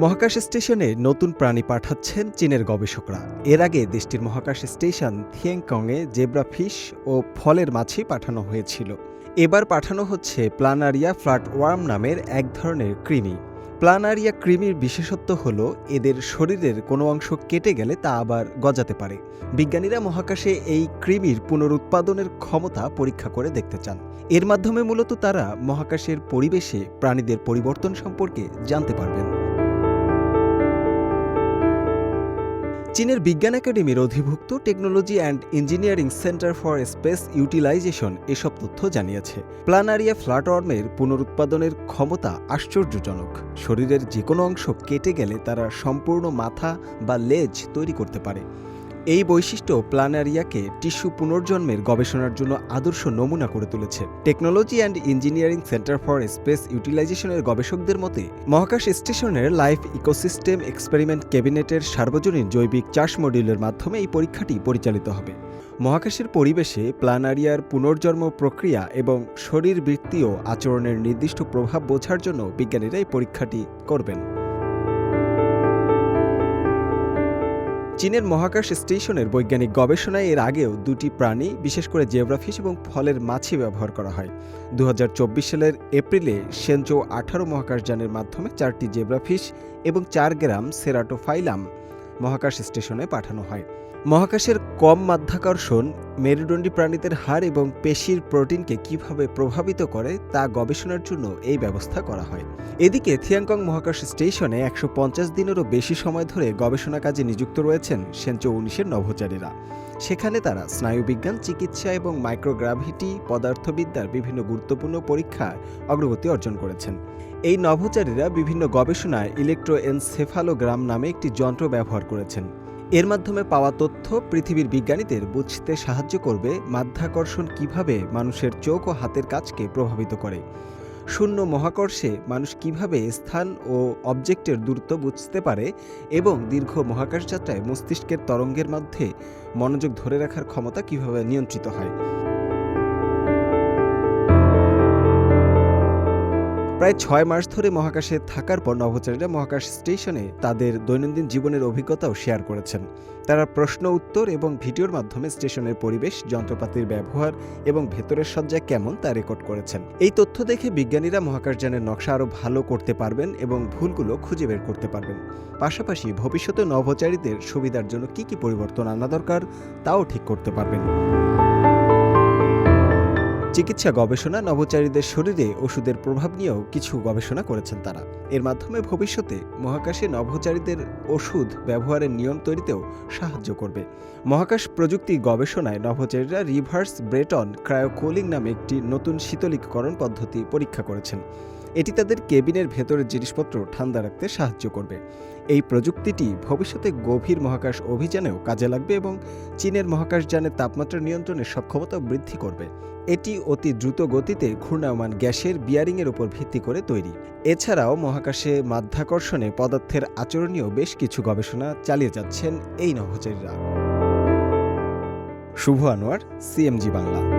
মহাকাশ স্টেশনে নতুন প্রাণী পাঠাচ্ছেন চীনের গবেষকরা। এর আগে দেশটির মহাকাশ স্টেশন থিয়েংকংয়ে জেব্রা ফিশ ও ফলের মাছি পাঠানো হয়েছিল। এবার পাঠানো হচ্ছে প্লানারিয়া ফ্ল্যাট ওয়ার্ম নামের এক ধরনের কৃমি। প্লানারিয়া কৃমির বিশেষত্ব হল, এদের শরীরের কোনো অংশ কেটে গেলে তা আবার গজাতে পারে। বিজ্ঞানীরা মহাকাশে এই কৃমির পুনরুৎপাদনের ক্ষমতা পরীক্ষা করে দেখতে চান। এর মাধ্যমে মূলত তারা মহাকাশের পরিবেশে প্রাণীদের পরিবর্তন সম্পর্কে জানতে পারবেন। চীনের বিজ্ঞান একাডেমির অধিভুক্ত technology and engineering centre for space utilisation এসব তথ্য জানিয়েছে। প্লানারিয়া ফ্ল্যাটওয়ার্মের পুনরুৎপাদনের ক্ষমতা আশ্চর্যজনক। শরীরের যে কোনো অংশ কেটে গেলে তারা সম্পূর্ণ মাথা বা লেজ তৈরি করতে পারে। এই বৈশিষ্ট্য প্লানারিয়াকে টিস্যু পুনর্জন্মের গবেষণার জন্য আদর্শ নমুনা করে তুলেছে। Technology and engineering centre for space ইউটিলাইজেশনের গবেষকদের মতে, মহাকাশ স্টেশনের লাইফ ইকোসিস্টেম এক্সপেরিমেন্ট ক্যাবিনেটের সার্বজনীন জৈবিক চাষ মডিউলের মাধ্যমে এই পরীক্ষাটি পরিচালিত হবে। মহাকাশের পরিবেশে প্লানারিয়ার পুনর্জন্ম প্রক্রিয়া এবং শরীরবৃত্তীয় আচরণের নির্দিষ্ট প্রভাব বোঝার জন্য বিজ্ঞানীরা এই পরীক্ষাটি করবেন। চীনের মহাকাশ স্টেশনের বৈজ্ঞানিক গবেষণায় এর আগেও দুটি প্রাণী, বিশেষ করে জেব্রাফিশ এবং ফলের মাছি ব্যবহার করা হয়। দু হাজার চব্বিশ সালের এপ্রিলে সেনচো আঠারো মহাকাশযানের মাধ্যমে চারটি জেব্রাফিশ এবং চার গ্রাম সেরাটোফাইলাম মহাকাশ স্টেশনে পাঠানো হয়। মহাকাশের কম মাধ্যাকর্ষণ মেরুদণ্ডী প্রাণীদের হাড় এবং পেশির প্রোটিনকে কীভাবে প্রভাবিত করে তা গবেষণার জন্য এই ব্যবস্থা করা হয়। এদিকে থিয়াংকং মহাকাশ স্টেশনে একশো পঞ্চাশ দিনেরও বেশি সময় ধরে গবেষণা কাজে নিযুক্ত রয়েছেন সেঞ্চো উনিশের নভোচারীরা। সেখানে তারা স্নায়ুবিজ্ঞান চিকিৎসা এবং মাইক্রোগ্রাভিটি, পদার্থবিদ্যার বিভিন্ন গুরুত্বপূর্ণ পরীক্ষায় অগ্রগতি অর্জন করেছেন। এই নভোচারীরা বিভিন্ন গবেষণায় ইলেকট্রোএনসেফালোগ্রাম নামে একটি যন্ত্র ব্যবহার করেছেন। এর মাধ্যমে পাওয়া তথ্য পৃথিবীর বিজ্ঞানীদের বুঝতে সাহায্য করবে মাধ্যাকর্ষণ কীভাবে মানুষের চোখ ও হাতের কাজকে প্রভাবিত করে। শূন্য মহাকর্ষে মানুষ কীভাবে স্থান ও অবজেক্টের দূরত্ব বুঝতে পারে এবং দীর্ঘ মহাকাশ যাত্রায় মস্তিষ্কের তরঙ্গের মধ্যে মনোযোগ ধরে রাখার ক্ষমতা কীভাবে নিয়ন্ত্রিত হয়। প্রায় ছয় মাস ধরে মহাকাশে থাকার পর নভোচারীরা মহাকাশ স্টেশনে তাদের দৈনন্দিন জীবনের অভিজ্ঞতাও শেয়ার করেছেন। তারা প্রশ্ন, উত্তর এবং ভিডিওর মাধ্যমে স্টেশনের পরিবেশ, যন্ত্রপাতির ব্যবহার এবং ভেতরের সজ্জা কেমন তা রেকর্ড করেছেন। এই তথ্য দেখে বিজ্ঞানীরা মহাকাশযানের নকশা আরও ভালো করতে পারবেন এবং ভুলগুলো খুঁজে বের করতে পারবেন। পাশাপাশি ভবিষ্যতে নভোচারীদের সুবিধার জন্য কি কি পরিবর্তন আনা দরকার, তাও ঠিক করতে পারবেন। চিকিৎসা, গবেষণা, নভোচারীদের শরীরে ওষুধের প্রভাব নিয়েও কিছু গবেষণা করেছেন তারা। এর মাধ্যমে ভবিষ্যতে মহাকাশে নভোচারীদের ওষুধ ব্যবহারের নিয়ম তৈরিতেও সাহায্য করবে। মহাকাশ প্রযুক্তি গবেষণায় নভোচারীরা রিভার্স ব্রেটন ক্রায়োকুলিং নামে একটি নতুন শীতলীকরণ পদ্ধতি পরীক্ষা করেছেন। এটি তাদের কেবিনের ভেতরের জিনিসপত্র ঠান্ডা রাখতে সাহায্য করবে। এই প্রযুক্তিটি ভবিষ্যতে গভীর মহাকাশ অভিযানেও কাজে লাগবে এবং চীনের মহাকাশযানের তাপমাত্রা নিয়ন্ত্রণের সক্ষমতা বৃদ্ধি করবে। এটি অতি দ্রুত গতিতে ঘূর্ণায়মান গ্যাসের বিয়ারিংয়ের উপর ভিত্তি করে তৈরি। এছাড়াও মহাকাশে মাধ্যাকর্ষণে পদার্থের আচরণীয় বেশ কিছু গবেষণা চালিয়ে যাচ্ছেন এই নভোচারীরা। শুভ আনোয়ার, সিএমজি বাংলা।